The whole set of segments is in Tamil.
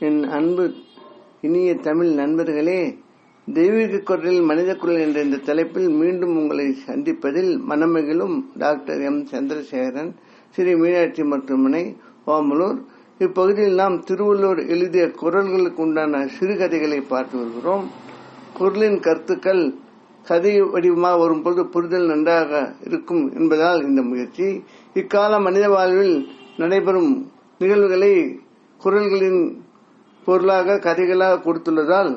என் அன்பு இனிய தமிழ் நண்பர்களே தெய்வீக குரலில் மனித குரல் என்ற இந்த தலைப்பில் மீண்டும் உங்களை சந்திப்பதில் மனமகிழும் டாக்டர் எம். சந்திரசேகரன் ஸ்ரீ மீனாட்சி மருத்துவமனை ஓமலூர். இப்பகுதியில் நாம் திருவள்ளூர் எழுதிய குரல்களுக்கு உண்டான சிறுகதைகளை பார்த்து வருகிறோம். குரலின் கருத்துக்கள் கதை வடிவமாக வரும்பொழுது புரிதல் நன்றாக இருக்கும் என்பதால் இந்த முயற்சி. இக்கால மனித வாழ்வில் நடைபெறும் நிகழ்வுகளை குரல்களின் பொருளாக கதைகளாக கொடுத்துள்ளதால்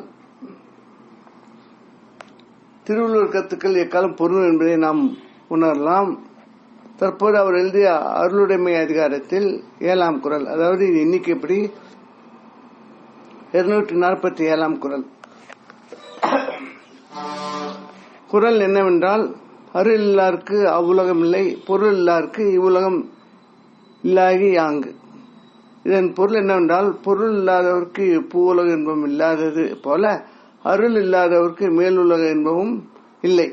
திருவள்ளுவர் கருத்துக்கள் எக்காலம் பொருள் என்பதை நாம் உணரலாம். தற்போது அவர் எழுதிய அருளுடைமை அதிகாரத்தில் ஏழாம் குரல் அதாவது இது எண்ணிக்கைப்படி இருநூற்றி நாற்பத்தி ஏழாம் குரல். குரல் என்னவென்றால் அருள் இல்லாருக்கு அவ்வுலகம் இல்லை பொருள் இல்லாருக்கு இவ்வுலகம் இல்லாகி யாங்கு. இதன் பொருள் என்னவென்றால் பொருள் இல்லாதவருக்கு பூவுலக இன்பம் இல்லாதது போல அருள் இல்லாதவருக்கு மேலுலக இன்பமும் இல்லை.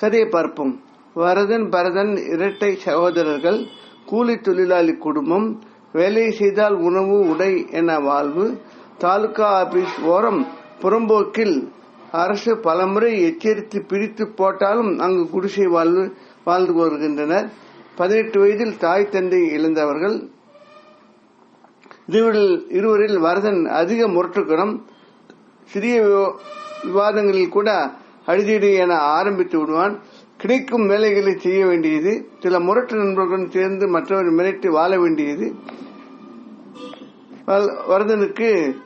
கதையை பார்ப்போம். வரதன் பரதன் இரட்டை சகோதரர்கள் கூலி தொழிலாளி குடும்பம் வேலை செய்தால் உணவு உடை என வாழ்வு தாலுகா ஆபீஸ் ஓரம் புறம்போக்கில் அரசு பலமுறை எச்சரித்து பிரித்து போட்டாலும் அங்கு குடிசை வாழ்வு வாழ்ந்து வருகின்றனர். பதினெட்டு வயதில் தாய் தந்தை இழந்தவர்கள். இருவரில் இருவரில் வரதன் அதிக முரட்டுக்குணம். சிறிய விவாதங்களில் கூட அழுதிடு என ஆரம்பித்து விடுவான். கிடைக்கும் வேலைகளை செய்ய வேண்டியது. சில முரட்டு நண்பர்களுடன் சேர்ந்து மற்றவர் மிரட்டி வாழ வேண்டியது. வரதனுக்கு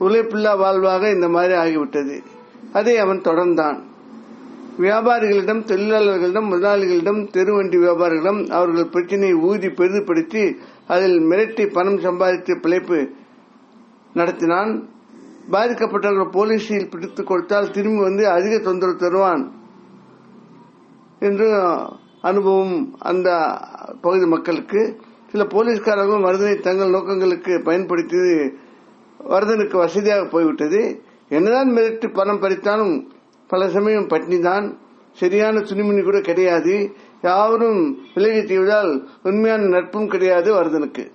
உழைப்பில்லா வாழ்வாக இந்த மாதிரி ஆகிவிட்டது. அதை அவன் தொடர்ந்தான். வியாபாரிகளிடம் தொழிலாளர்களிடம் முதலாளிகளிடம் தெருவண்டி வியாபாரிகளிடம் அவர்கள் பிரச்சனையை ஊதி பெரிதுபடுத்தி அதில் மிரட்டி பணம் சம்பாதித்து பிழைப்பு நடத்தினான். பாதிக்கப்பட்டவர்கள் போலீஸில் பிடித்துக் கொடுத்தால் திரும்பி வந்து அதிக தொந்தரவு தருவான் என்று அனுபவம் அந்த பகுதி மக்களுக்கு. சில போலீஸ்காரர்களும் வரதனை தங்கள் நோக்கங்களுக்கு பயன்படுத்தியது வரதனுக்கு வசதியாக போய்விட்டது. என்னதான் மிரட்டி பணம் பறித்தாலும் பல சமயம் பட்னி தான் சரியான துணிமணி கூட கிடையாது. யாரும் விலகி செய்வதால் உண்மையான நட்பும் கிடையாது வரதனுக்கு.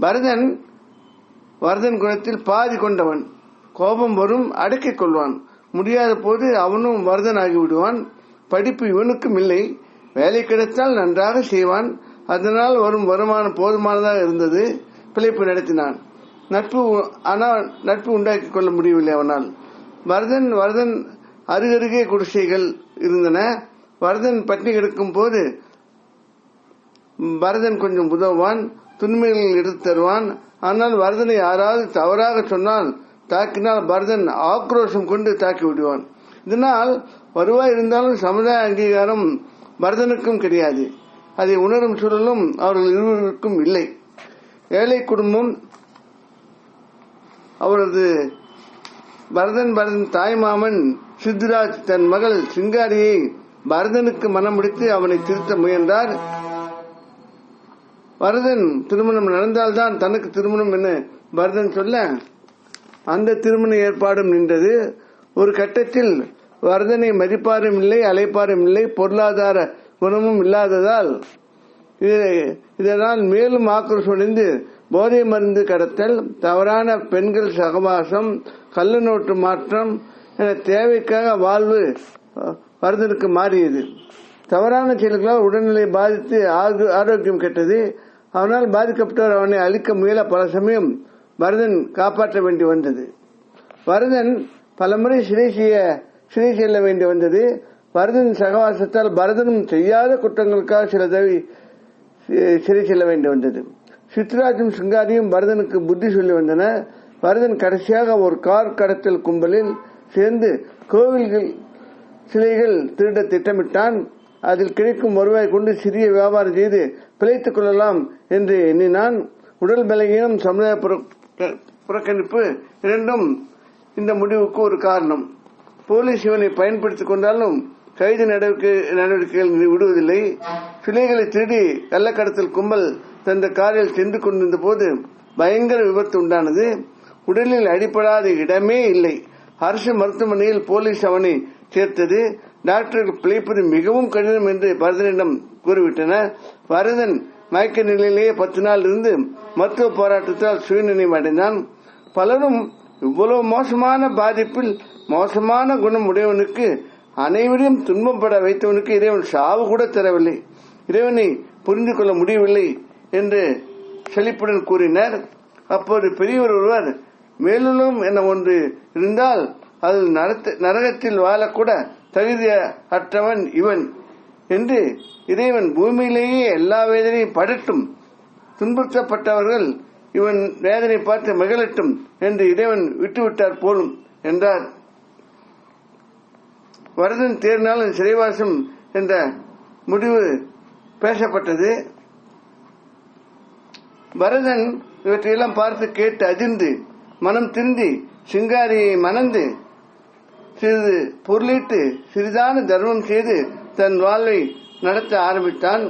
பரதன் வரதன் குணத்தில் பாதி கொண்டவன். கோபம் வரும் அடக்கிக் கொள்வான். முடியாத போது அவனும் வரதன் ஆகிவிடுவான். படிப்பு இவனுக்கும் இல்லை. வேலை கிடைத்தால் நன்றாக செய்வான். அதனால் வரும் வருமானம் போதுமானதாக இருந்தது. பிழைப்பு நடத்தினான். நட்பு ஆனால் நட்பு உண்டாக்கி கொள்ள முடியவில்லை அவனால். வரதன் வரதன் அருகருகே குடிசைகள் இருந்தன. வரதன் பட்டினி கிடக்கும் போது பரதன் கொஞ்சம் உதவுவான் துன்மைகள் எடுத்து தருவான். ஆனால் வரதனை யாராவது தவறாக சொன்னால் தாக்கினால் பரதன் ஆக்ரோஷம் கொண்டு தாக்கி விடுவான். இதனால் வருவாய் இருந்தாலும் சமுதாய அங்கீகாரம் பரதனுக்கும் கிடையாது. அதை உணரும் சூழலும் அவர்கள் இருவருக்கும் இல்லை. ஏழை குடும்பம் அவரது பரதன் பரதன் தாய்மாமன் சித்ராஜ் தன் மகள் சிங்காரியை பரதனுக்கு மனம் முடித்து அவனை திருத்த முயன்றார். பரதன் திருமணம் நடந்தால்தான் தனக்கு திருமணம் என பரதன் சொல்ல அந்த திருமண ஏற்பாடும் நின்றது. ஒரு கட்டத்தில் வரதனை மதிப்பாரும் இல்லை அழைப்பாரும் இல்லை பொருளாதார குணமும் இல்லாததால் இதனால் மேலும் ஆக்ரோஷமடைந்து போதை மருந்து கடத்தல் தவறான பெண்கள் சகவாசம் கள்ள நோட்டு மாற்றம் என தேவைக்காக வாழ்வு வரதனுக்கு மாறியது. தவறான செயல்களால் உடல்நிலை பாதித்து ஆரோக்கியம் கெட்டது. அவனால் பாதிக்கப்பட்டவர் அவனை அழிக்க முயல பல சமயம் பரதன் காப்பாற்ற வேண்டி வந்தது. பரதன் பலமுறை சிறை செய்ய சிறை செல்ல வேண்டி வந்தது. பரதன் சகவாசத்தால் பரதனும் செய்யாத குற்றங்களுக்காக சில தவி சிறை செல்ல வேண்டி வந்தது. சித்ராஜும் சிங்காரியும் பரதனுக்கு புத்தி சொல்லி வந்தன. பரதன் கடைசியாக ஒரு கார் கடத்தல் கும்பலில் சேர்ந்து கோவில்கள் சிலைகள் திருட திட்டமிட்டான். அதில் கிடைக்கும் வருவாய் கொண்டு சிறிய வியாபாரம் செய்து பிழைத்துக் கொள்ளலாம் என்று எண்ணினான். உடல் பலகீனம் சமுதாய புறக்கணிப்பு இரண்டும் இந்த முடிவுக்கு ஒரு காரணம். போலீஸ் இவனை பயன்படுத்திக் கொண்டாலும் கைது நடவடிக்கைகள் விடுவதில்லை. சிலைகளை திருடி கள்ளக்கடத்தல் கும்பல் தந்த காரில் சென்று கொண்டிருந்த போது பயங்கர விபத்து உண்டானது. உடலில் அடிப்படாத இடமே இல்லை. அரசு மருத்துவமனையில் போலீஸ் அவனை சேர்த்தது. டாக்டர்கள் பிழைப்பது மிகவும் கடினம் என்று பரதனிடம் கூறிவிட்டனர் பரதன் மயக்க நிலையிலேயே பத்து நாள் இருந்து மருத்துவ போராட்டத்தால் சுயநினைவு அடைந்தான். பலரும் இவ்வளவு மோசமான பாதிப்பில் மோசமான குணம் உடையவனுக்கு அனைவரையும் துன்பப்பட வைத்தவனுக்கு இறைவன் சாவு கூட தரவில்லை. இறைவனை புரிந்து கொள்ள முடியவில்லை என்று செழிப்புடன் கூறினர். அப்போது பெரியவர் ஒருவர் மேலுலகம் என ஒன்று இருந்தால் அதில் நரகத்தில் வாழக்கூட தகுதி அற்றவன் இவன் என்று இறைவன் பூமியிலேயே எல்லா வேதனையும் படட்டும். துன்புறுத்தப்பட்டவர்கள் இவன் வேதனை பார்த்து மகிழட்டும் என்று இறைவன் விட்டுவிட்டார் போலும் என்றார். வரதன் தேர்னாலும் சிறைவாசம் என்ற முடிவு பேசப்பட்டது. பரதன் இவற்றையெல்லாம் பார்த்து கேட்டு அதிர்ந்து மனம் திருந்தி சிங்காரியை மணந்து சிறிது பொருளீட்டு சிறிதான தர்மம் செய்து தன் வாழ்வை நடத்த ஆரம்பித்தான்.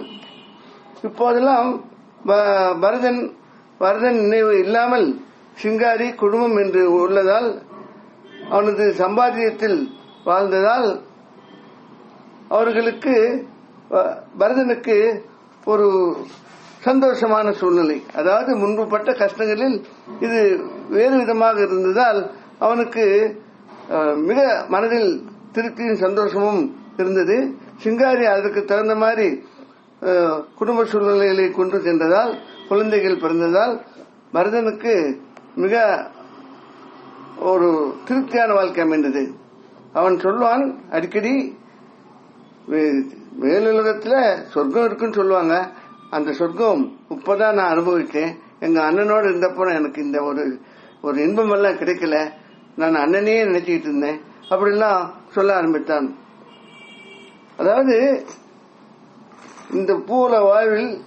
இப்போதெல்லாம் ப- பரதன் பரதன் நினைவு இல்லாமல் சிங்காரி குடும்பம் என்று உள்ளதால் அவனது சம்பாத்தியத்தில் வாழ்ந்ததால் அவர்களுக்கு பரதனுக்கு ஒரு சந்தோஷமான சூழ்நிலை. அதாவது முன்பு பட்ட கஷ்டங்களில் இது வேறு விதமாக இருந்ததால் அவனுக்கு மிக மனதில் திருப்தியும் சந்தோஷமும் இருந்தது. சிங்காரி அதற்கு தகுந்த மாதிரி குடும்ப சூழ்நிலைகளை கொண்டு சென்றதால் குழந்தைகள் பிறந்ததால் பரதனுக்கு மிக ஒரு திருப்தியான வாழ்க்கை அமைந்தது. அவன் சொல்வான் அடிக்கடி வே- மேலுலகத்துல சொர்க்கம் இருக்குன்னு சொல்லுவாங்க. அந்த சொர்க்கம் இப்பதான் நான் அனுபவித்தேன். எங்க அண்ணனோடு இருந்தப்போ எனக்கு இந்த ஒரு ஒரு இன்பம் எல்லாம் கிடைக்கல. நான் அண்ணனையே நினைச்சுக்கிட்டு இருந்தேன். அப்படிலாம் சொல்ல ஆரம்பித்தான். அதாவது இந்த பூல வாழ்வில்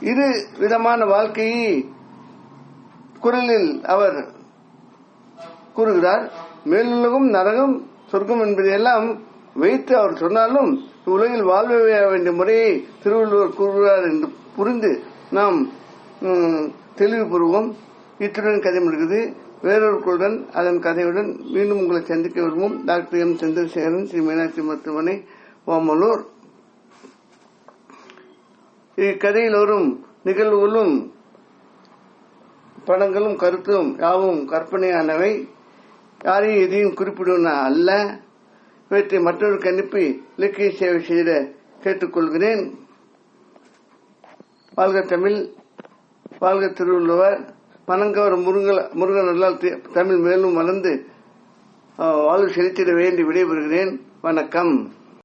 இரு விதமான வாழ்க்கையை குரலில் அவர் கூறுகிறார். மேலுலகம் நரகம் சொர்க்கம் என்பதையெல்லாம் வைத்து அவர் சொன்னாலும் உலகில் வாழ வேண்டிய முறையை திருவள்ளுவர் கூறுகிறார் என்று புரிந்து நாம் தெளிவு பெறுவோம் இத்துடன் கதை முடிகிறது. வேறொரு குழுடன் அதன் கதையுடன் மீண்டும் உங்களை சந்திக்க விரும்பும் டாக்டர் எம். சந்திரசேகரன் ஸ்ரீ மீனாட்சி மருத்துவமனை ஓமலூர் இக்கதையில் வரும் நிகழ்வுகளும் படங்களும் கருத்தும் யாவும் கற்பனையானவை. யாரையும் எதையும் குறிப்பிடுவன அல்ல. இவற்றை மற்றொருக்கு அனுப்பி இலக்கிய சேவை செய்த கேட்டுக்கொள்கிறேன். வாழ்க தமிழ் வாழ்க திருவள்ளுவர் மனங்கவர் முருகன் முருகன் நல்லால் தி- தமிழ் மேலும் வளர்ந்து வாழ்வு செலுத்திட வேண்டி விடைபெறுகிறேன். வணக்கம்.